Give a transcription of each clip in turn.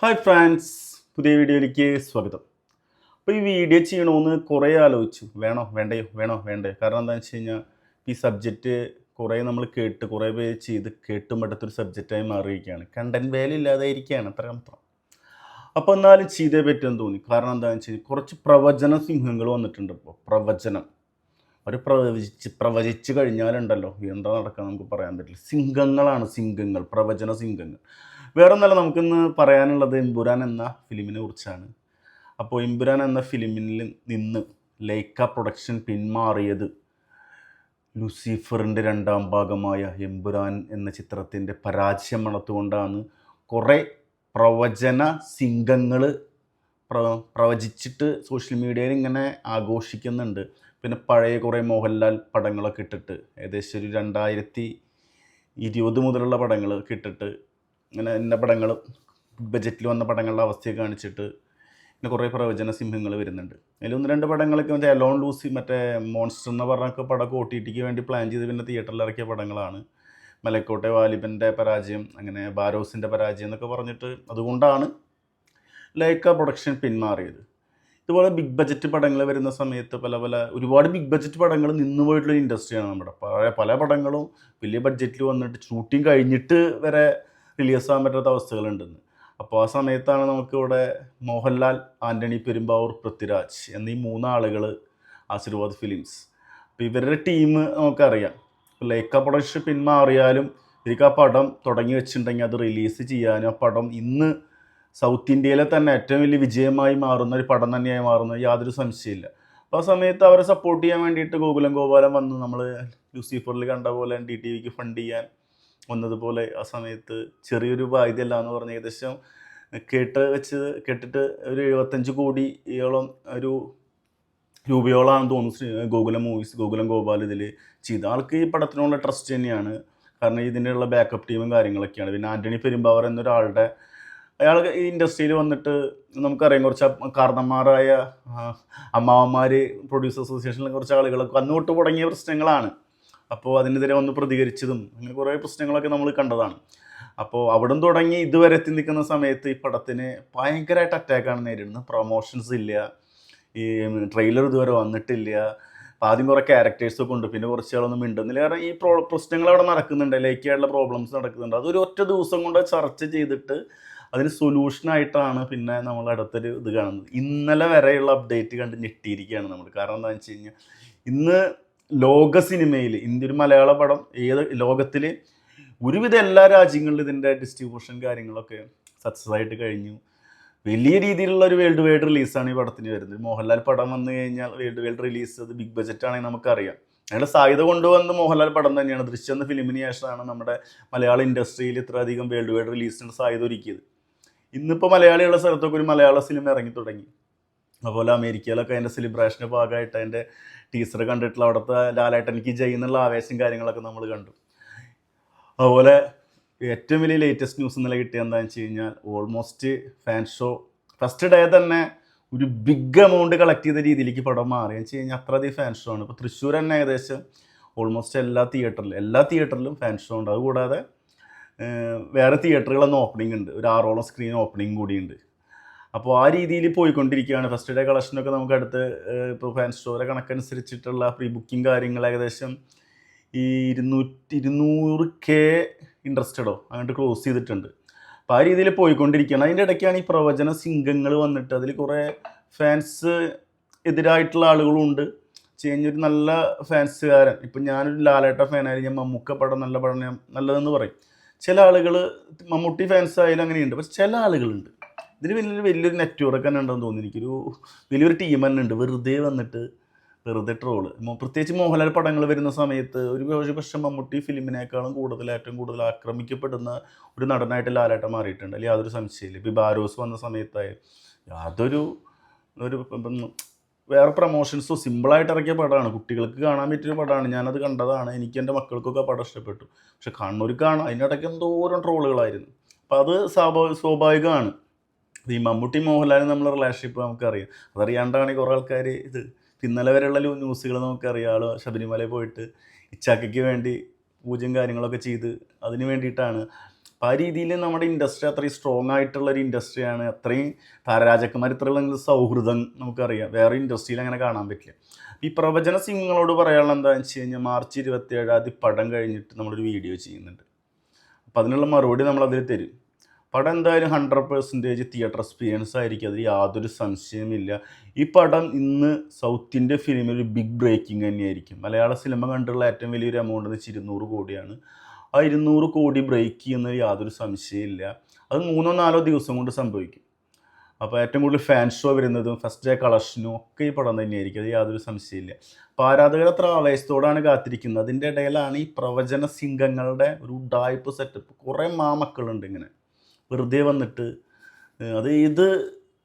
Hi France പുതിയ വീഡിയോയിലേക്ക് സ്വാഗതം. അപ്പോൾ ഈ വീഡിയോ ചെയ്യണമെന്ന് കുറേ ആലോചിച്ചു. വേണോ വേണ്ടയോ വേണോ വേണ്ടയോ കാരണം എന്താണെന്ന് വെച്ച് കഴിഞ്ഞാൽ ഈ സബ്ജക്റ്റ് കുറേ നമ്മൾ കേട്ട് കുറേ പേര് ചെയ്ത് കേട്ടും അടുത്തൊരു സബ്ജക്റ്റായി മാറിയിരിക്കുകയാണ്. കണ്ടന്റ് വാല്യൂ ഇല്ലാതായിരിക്കുകയാണ് അത്ര മാത്രം. അപ്പോൾ എന്നാലും ചെയ്തേ പറ്റുമെന്ന് തോന്നി. കാരണം എന്താണെന്ന് വെച്ച് കഴിഞ്ഞാൽ കുറച്ച് പ്രവചന സിംഹങ്ങൾ വന്നിട്ടുണ്ട് ഇപ്പോൾ പ്രവചനം. അവർ പ്രവചിച്ച് പ്രവചിച്ച് കഴിഞ്ഞാലുണ്ടല്ലോ എന്താ നടക്കുക നമുക്ക് പറയാൻ പറ്റില്ല. സിംഹങ്ങളാണ് സിംഹങ്ങൾ പ്രവചന സിംഹങ്ങൾ. വേറെ ഒന്നല്ല നമുക്കിന്ന് പറയാനുള്ളത് എമ്പുരാൻ എന്ന ഫിലിമിനെ കുറിച്ചാണ്. അപ്പോൾ എമ്പുരാൻ എന്ന ഫിലിമിൽ നിന്ന് ലൈക്ക പ്രൊഡക്ഷൻ പിന്മാറിയത് ലൂസിഫറിന്റെ രണ്ടാം ഭാഗമായ എമ്പുരാൻ എന്ന ചിത്രത്തിന്റെ പരാജയം മണത്തുകൊണ്ടാണ് കുറേ പ്രവചന സിംഗങ്ങൾ പ്ര പ്രവചിച്ചിട്ട് സോഷ്യൽ മീഡിയയിൽ ഇങ്ങനെ ആഘോഷിക്കുന്നുണ്ട്. പിന്നെ പഴയ കുറേ മോഹൻലാൽ പടങ്ങളൊക്കെ ഇട്ടിട്ട് ഏകദേശം ഒരു രണ്ടായിരത്തി ഇരുപത് മുതലുള്ള പടങ്ങൾ ഇട്ടിട്ട് ഇങ്ങനെ ഇന്ന പടങ്ങൾ ബജറ്റിൽ വന്ന പടങ്ങളുടെ അവസ്ഥയൊക്കെ കാണിച്ചിട്ട് പിന്നെ കുറേ പ്രവചന സിംഹങ്ങൾ വരുന്നുണ്ട്. അതിൽ ഒന്ന് രണ്ട് പടങ്ങളൊക്കെ മറ്റേ അലോൺ ലൂസി മറ്റേ മോൺസ്റ്റർ എന്ന് പറഞ്ഞൊക്കെ പടമൊക്കെ ഒ ടി ടിക്ക് വേണ്ടി പ്ലാൻ ചെയ്ത് പിന്നെ തിയേറ്ററിൽ ഇറക്കിയ പടങ്ങളാണ്. മലക്കോട്ടെ വാലിബന്റെ പരാജയം അങ്ങനെ ബാരോസിന്റെ പരാജയം എന്നൊക്കെ പറഞ്ഞിട്ട് അതുകൊണ്ടാണ് ലൈക്ക പ്രൊഡക്ഷൻ പിന്മാറിയത്. ഇതുപോലെ ബിഗ് ബജറ്റ് പടങ്ങൾ വരുന്ന സമയത്ത് പല പല ഒരുപാട് ബിഗ് ബജറ്റ് പടങ്ങൾ നിന്നു പോയിട്ടുള്ള ഇൻഡസ്ട്രിയാണ് നമ്മുടെ. പല പല പടങ്ങളും വലിയ ബഡ്ജറ്റിൽ വന്നിട്ട് ഷൂട്ടിംഗ് കഴിഞ്ഞിട്ട് വരെ റിലീസ് ആകാൻ പറ്റാത്ത അവസ്ഥകളുണ്ടെന്ന്. അപ്പോൾ ആ സമയത്താണ് നമുക്കിവിടെ മോഹൻലാൽ ആന്റണി പെരുമ്പാവൂർ പൃഥ്വിരാജ് എന്നീ മൂന്നാളുകൾ ആശീർവാദ് ഫിലിംസ്. അപ്പോൾ ഇവരുടെ ടീം നമുക്കറിയാം. ലേക്ക പ്രൊഡക്ഷൻ പിന്മാറിയാലും ഇവർക്ക് ആ പടം തുടങ്ങി വെച്ചിട്ടുണ്ടെങ്കിൽ അത് റിലീസ് ചെയ്യാനും ആ പടം ഇന്ന് സൗത്ത് ഇന്ത്യയിലെ തന്നെ ഏറ്റവും വലിയ വിജയമായി മാറുന്ന ഒരു പടം തന്നെയായി മാറുന്ന യാതൊരു സംശയമില്ല അപ്പോൾ ആ സമയത്ത് അവരെ സപ്പോർട്ട് ചെയ്യാൻ വേണ്ടിയിട്ട് ഗോകുലം ഗോപാലം വന്ന് നമ്മൾ ലൂസിഫറിൽ കണ്ട പോലെ ഡി ടി വിക്ക് ഫണ്ട് ചെയ്യാൻ വന്നതുപോലെ ആ സമയത്ത് ചെറിയൊരു ബാധ്യതയല്ല എന്ന് പറഞ്ഞ് ഏകദേശം കേട്ട് വെച്ച് കേട്ടിട്ട് ഒരു എഴുപത്തഞ്ച് കോടിയോളം ഒരു രൂപയോളാണെന്ന് തോന്നുന്നു ഗോകുലം മൂവീസ് ഗോകുലം ഗോപാൽ ഇതിൽ ചെയ്ത. ആൾക്ക് ഈ പടത്തിനുള്ള ട്രസ്റ്റ് തന്നെയാണ്. കാരണം ഇതിന്റെയുള്ള ബാക്കപ്പ് ടീമും കാര്യങ്ങളൊക്കെയാണ്. പിന്നെ ആന്റണി പെരുമ്പാവർ എന്നൊരാളുടെ അയാൾ ഈ ഇൻഡസ്ട്രിയിൽ വന്നിട്ട് നമുക്കറിയാം കുറച്ച് കാർന്നന്മാരായ അമ്മാവന്മാർ പ്രൊഡ്യൂസർ അസോസിയേഷനിലെ കുറച്ച് ആളുകളൊക്കെ അന്ന് തൊട്ട് തുടങ്ങിയ പ്രശ്നങ്ങളാണ്. അപ്പോൾ അതിനെതിരെ വന്ന് പ്രതികരിച്ചതും അങ്ങനെ കുറേ പ്രശ്നങ്ങളൊക്കെ നമ്മൾ കണ്ടതാണ്. അപ്പോൾ അവിടം തുടങ്ങി ഇതുവരെ എത്തി നിൽക്കുന്ന സമയത്ത് ഈ പടത്തിന് ഭയങ്കരമായിട്ട് അറ്റാക്കാണ് നേരിടുന്നത്. പ്രൊമോഷൻസ് ഇല്ല. ഈ ട്രെയിലർ ഇതുവരെ വന്നിട്ടില്ല. അപ്പോൾ ആദ്യം കുറേ ക്യാരക്ടേഴ്സൊക്കെ ഉണ്ട്. പിന്നെ കുറച്ച് ആളൊന്നും മിണ്ടുന്നില്ല. കാരണം ഈ പ്രോ പ്രശ്നങ്ങൾ അവിടെ നടക്കുന്നുണ്ട്. ലൈക്കായിട്ടുള്ള പ്രോബ്ലംസ് നടക്കുന്നുണ്ട്. അതൊരു ഒറ്റ ദിവസം കൊണ്ട് ചർച്ച ചെയ്തിട്ട് അതിന് സൊല്യൂഷനായിട്ടാണ് പിന്നെ നമ്മൾ അടുത്തൊരു ഇത് കാണുന്നത്. ഇന്നലെ വരെയുള്ള അപ്ഡേറ്റ് കണ്ട് ഞെട്ടിയിരിക്കുകയാണ് നമ്മൾ. കാരണം എന്താണെന്ന് വെച്ച് കഴിഞ്ഞാൽ ഇന്ന് ലോക സിനിമയിൽ ഇന്ത്യൻ മലയാള പടം ഏത് ലോകത്തിൽ ഒരുവിധ എല്ലാ രാജ്യങ്ങളിലും ഇതിന്റെ ഡിസ്ട്രിബ്യൂഷൻ കാര്യങ്ങളൊക്കെ സക്സസ് ആയിട്ട് കഴിഞ്ഞു. വലിയ രീതിയിലുള്ള ഒരു വേൾഡ് വൈഡ് റിലീസാണ് ഈ പടത്തിന് വരുന്നത്. മോഹൻലാൽ പടം വന്നു കഴിഞ്ഞാൽ വേൾഡ് വൈഡ് റിലീസ് അത് ബിഗ് ബജറ്റ് ആണെങ്കിൽ നമുക്കറിയാം. അയാളുടെ സാധ്യത കൊണ്ടുവന്ന മോഹൻലാൽ പടം തന്നെയാണ്. ദൃശ്യം എന്ന ഫിലിമിന് ശേഷമാണ് നമ്മുടെ മലയാള ഇൻഡസ്ട്രിയിൽ ഇത്രയധികം വേൾഡ് വൈഡ് റിലീസിന് സാധ്യത ഒരുക്കിയത്. ഇന്നിപ്പോൾ മലയാളികളുടെ സ്ഥലത്തൊക്കെ ഒരു മലയാള സിനിമ ഇറങ്ങി തുടങ്ങി. അതുപോലെ അമേരിക്കയിലൊക്കെ അതിന്റെ സെലിബ്രേഷന്റെ ഭാഗമായിട്ട് അതിന്റെ ടീച്ചർ കണ്ടിട്ടുള്ള അവിടുത്തെ ലാലേട്ടനിക്ക് ചെയ്യുന്നുള്ള ആവേശം കാര്യങ്ങളൊക്കെ നമ്മൾ കണ്ടു. അതുപോലെ ഏറ്റവും വലിയ ലേറ്റസ്റ്റ് ന്യൂസ് ഇന്നലെ കിട്ടിയ എന്താണെന്ന് വെച്ച് കഴിഞ്ഞാൽ almost fan show first day തന്നെ ഒരു ബിഗ് എമൗണ്ട് കളക്ട് ചെയ്ത രീതിയിലേക്ക് പടം മാറി എന്ന് വെച്ച് കഴിഞ്ഞാൽ അത്രയധികം ഫാൻ ഷോ ആണ്. ഇപ്പോൾ തൃശ്ശൂർ തന്നെ ഏകദേശം ഓൾമോസ്റ്റ് എല്ലാ തിയേറ്ററിലും എല്ലാ തിയേറ്ററിലും ഫാൻ ഷോ ഉണ്ട്. അതുകൂടാതെ വേറെ തിയേറ്ററുകളൊന്നും ഓപ്പണിംഗ് ഉണ്ട്. ഒരു ആറോളം സ്ക്രീൻ ഓപ്പണിംഗ് കൂടിയുണ്ട് അപ്പോൾ ആ രീതിയിൽ പോയിക്കൊണ്ടിരിക്കുകയാണ്. ഫസ്റ്റ് ഡേ കളക്ഷനൊക്കെ നമുക്ക് അടുത്ത് ഇപ്പോൾ ഫാൻ സ്റ്റോറെ കണക്കനുസരിച്ചിട്ടുള്ള പ്രീ ബുക്കിംഗ് കാര്യങ്ങൾ ഏകദേശം ഈ ഇരുന്നൂറ്റി ഇരുന്നൂറ് കെ ഇൻട്രസ്റ്റഡോ അങ്ങോട്ട് ക്ലോസ് ചെയ്തിട്ടുണ്ട്. അപ്പോൾ ആ രീതിയിൽ പോയിക്കൊണ്ടിരിക്കുകയാണ്. അതിന്റെ ഇടയ്ക്കാണ് ഈ പ്രവചന സിംഗങ്ങൾ വന്നിട്ട് അതിൽ കുറേ ഫാൻസ് എതിരായിട്ടുള്ള ആളുകളും ഉണ്ട്. ചെയ്യുന്നൊരു നല്ല ഫാൻസുകാരൻ ഇപ്പം ഞാനൊരു ലാലേട്ട ഫാനായാലും ഞാൻ മമ്മൂക്ക പടം നല്ല പടം നല്ലതെന്ന് പറയും. ചില ആളുകൾ മമ്മൂട്ടി ഫാൻസ് ആയാലും അങ്ങനെയുണ്ട്. പക്ഷെ ചില ആളുകളുണ്ട്. ഇതിന് വലിയൊരു വലിയൊരു നെറ്റ്വർക്ക് തന്നെ ഉണ്ടെന്ന് തോന്നുന്നു. എനിക്കൊരു വലിയൊരു ടീം തന്നെ ഉണ്ട്. വെറുതെ വന്നിട്ട് വെറുതെ ട്രോൾ പ്രത്യേകിച്ച് മോഹൻലാൽ പടങ്ങൾ വരുന്ന സമയത്ത് ഒരു ഒരു പക്ഷേ മമ്മൂട്ടി ഫിലിമിനേക്കാളും കൂടുതൽ ഏറ്റവും കൂടുതൽ ആക്രമിക്കപ്പെടുന്ന ഒരു നടനായിട്ട് ലാലേട്ടൻ മാറിയിട്ടുണ്ട്. അല്ലെങ്കിൽ യാതൊരു സംശയമില്ല ഇപ്പോൾ ബാരോസ് വന്ന സമയത്തായി യാതൊരു ഒരു വേറെ പ്രൊമോഷൻസോ സിമ്പിളായിട്ട് ഇറക്കിയ പടമാണ്. കുട്ടികൾക്ക് കാണാൻ പറ്റിയ പടമാണ്. ഞാനത് കണ്ടതാണ്. എനിക്ക് എന്റെ മക്കൾക്കൊക്കെ പടം ഇഷ്ടപ്പെട്ടു. പക്ഷെ കണ്ണൂർ കാണാം അതിനിടയ്ക്ക് എന്തോരം ട്രോളുകളായിരുന്നു അപ്പം അത് സ്വാഭാവിക സ്വാഭാവികമാണ്. ഈ മമ്മൂട്ടി മോഹൻലാലും നമ്മളെ റിലേഷൻഷിപ്പ് നമുക്കറിയാം. അതറിയാണ്ടാണ് കുറേ ആൾക്കാർ ഇത് ഇന്നലെ വരെയുള്ള ന്യൂസുകൾ നമുക്കറിയാം. ആൾ ശബരിമലയിൽ പോയിട്ട് ഇച്ചാക്കയ്ക്ക് വേണ്ടി പൂജയും കാര്യങ്ങളൊക്കെ ചെയ്ത് അതിന് വേണ്ടിയിട്ടാണ്. അപ്പോൾ ആ രീതിയിൽ നമ്മുടെ ഇൻഡസ്ട്രി അത്രയും സ്ട്രോങ് ആയിട്ടുള്ള ഒരു ഇൻഡസ്ട്രിയാണ് അത്രയും താരരാജക്കന്മാർ ഇത്രയുള്ള സൗഹൃദം നമുക്കറിയാം. വേറെ ഇൻഡസ്ട്രിയിൽ അങ്ങനെ കാണാൻ പറ്റില്ല. ഈ പ്രവചന സിംഗങ്ങളോട് പറയാനുള്ള എന്താണെന്ന് വെച്ച് കഴിഞ്ഞാൽ മാർച്ച് ഇരുപത്തി ഏഴാം തീയതി പടം കഴിഞ്ഞിട്ട് നമ്മളൊരു വീഡിയോ ചെയ്യുന്നുണ്ട്. അപ്പോൾ അതിനുള്ള മറുപടി നമ്മളതിൽ തരും. പടം എന്തായാലും ഹൺഡ്രഡ് പെർസെന്റേജ് തിയേറ്റർ എക്സ്പീരിയൻസ് ആയിരിക്കും. അതിൽ യാതൊരു സംശയമില്ല ഈ പടം ഇന്ന് സൗത്ത് ഇന്ത്യ ഫിലിമിൽ ഒരു ബിഗ് ബ്രേക്കിംഗ് തന്നെയായിരിക്കും. മലയാള സിനിമ കണ്ടുള്ള ഏറ്റവും വലിയൊരു എമൗണ്ട് എന്ന് വെച്ചാൽ ഇരുന്നൂറ് കോടിയാണ്. ആ ഇരുന്നൂറ് കോടി ബ്രേക്ക് ചെയ്യുന്ന യാതൊരു സംശയമില്ല അത് മൂന്നോ നാലോ ദിവസം കൊണ്ട് സംഭവിക്കും. അപ്പോൾ ഏറ്റവും കൂടുതൽ ഫാൻ ഷോ വരുന്നതും ഫസ്റ്റ് ഡേ കളക്ഷനും ഒക്കെ ഈ പടം തന്നെയായിരിക്കും. അത് യാതൊരു സംശയമില്ല അപ്പോൾ ആരാധകർ അത്ര ആവേശത്തോടാണ് കാത്തിരിക്കുന്നത്. അതിന്റെ ഇടയിലാണ് ഈ പ്രവചന സിംഗങ്ങളുടെ ഒരു ഉഡായ്പ സെറ്റപ്പ് കുറേ മാമക്കളുണ്ട് ഇങ്ങനെ. വെറുതെ വന്നിട്ട് അത് ഇത്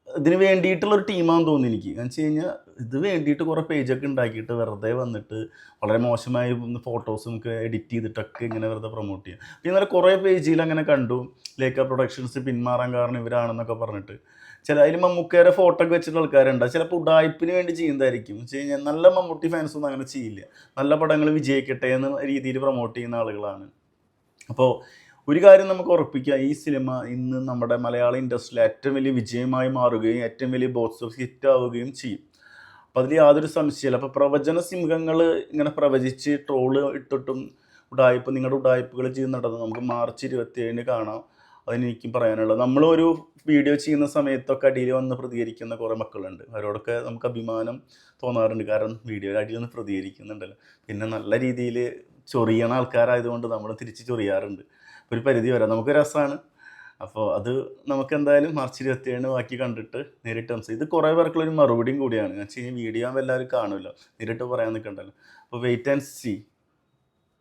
ഇതിന് വേണ്ടിയിട്ടുള്ളൊരു ടീമാണെന്ന് തോന്നി എനിക്ക്. എന്ന് വെച്ച് കഴിഞ്ഞാൽ ഇത് വേണ്ടിയിട്ട് കുറേ പേജൊക്കെ ഉണ്ടാക്കിയിട്ട് വെറുതെ വന്നിട്ട് വളരെ മോശമായ ഫോട്ടോസ് ഒക്കെ എഡിറ്റ് ചെയ്തിട്ടൊക്കെ ഇങ്ങനെ വെറുതെ പ്രൊമോട്ട് ചെയ്യാം. പിന്നെ ഇന്നലെ കുറേ പേജിൽ അങ്ങനെ കണ്ടു. ലേക്ക പ്രൊഡക്ഷൻസ് പിന്മാറാൻ കാരണം ഇവരാണെന്നൊക്കെ പറഞ്ഞിട്ട്. ചില അതിൽ മമ്മൂക്കയുടെ ഫോട്ടോ ഒക്കെ വെച്ചിട്ട് ആൾക്കാരുണ്ട്. ചിലപ്പോൾ ഉടായ്പിന് വേണ്ടി ചെയ്യുന്നതായിരിക്കും. വെച്ച് കഴിഞ്ഞാൽ നല്ല മമ്മൂട്ടി ഫാൻസ് ഒന്നും അങ്ങനെ ചെയ്യില്ല. നല്ല പടങ്ങൾ വിജയിക്കട്ടെ എന്ന രീതിയിൽ പ്രൊമോട്ട് ചെയ്യുന്ന ആളുകളാണ്. അപ്പോൾ ഒരു കാര്യം നമുക്ക് ഉറപ്പിക്കാം ഈ സിനിമ ഇന്ന് നമ്മുടെ മലയാള ഇൻഡസ്ട്രിയിൽ ഏറ്റവും വലിയ വിജയമായി മാറുകയും ഏറ്റവും വലിയ ബോക്സ് ഓഫീസ് ഹിറ്റ് ആവുകയും ചെയ്യും. അപ്പം അതിൽ യാതൊരു സംശയമില്ല അപ്പോൾ പ്രവചന സിംഹങ്ങൾ ഇങ്ങനെ പ്രവചിച്ച് ട്രോൾ ഇട്ടിട്ടും ഉടായ്പ നിങ്ങളുടെ ഉടായ്പകൾ ചെയ്യുന്നുണ്ടെന്ന് നമുക്ക് മാർച്ച് ഇരുപത്തി ഏഴിന് കാണാം. അതിന് എനിക്കും പറയാനുള്ളത് നമ്മളൊരു വീഡിയോ ചെയ്യുന്ന സമയത്തൊക്കെ അടിയിൽ വന്ന് പ്രതികരിക്കുന്ന കുറേ മക്കളുണ്ട്. അവരോടൊക്കെ നമുക്ക് അഭിമാനം തോന്നാറുണ്ട്. കാരണം വീഡിയോ അടിയിൽ നിന്ന് പ്രതികരിക്കുന്നുണ്ടല്ലോ. പിന്നെ നല്ല രീതിയിൽ ചൊറിയണ ആൾക്കാരായതുകൊണ്ട് നമ്മൾ തിരിച്ച് ചൊറിയാറുണ്ട്. ഒരു പരിധി വരാം. നമുക്ക് രസമാണ് അപ്പോൾ അത് നമുക്ക് എന്തായാലും മാർച്ച് ഇരുപത്തി ഏഴിന് ബാക്കി കണ്ടിട്ട് നേരിട്ട് ഇത് കുറേ പേർക്കുള്ളൊരു മറുപടിയും കൂടിയാണ്. എന്ന് വെച്ച് കഴിഞ്ഞാൽ വീഡിയോ ആകുമ്പോൾ എല്ലാവരും കാണുമല്ലോ. നേരിട്ട് പറയാൻ നിൽക്കണ്ടല്ലോ അപ്പോൾ വെയിറ്റ് ആൻഡ് സീ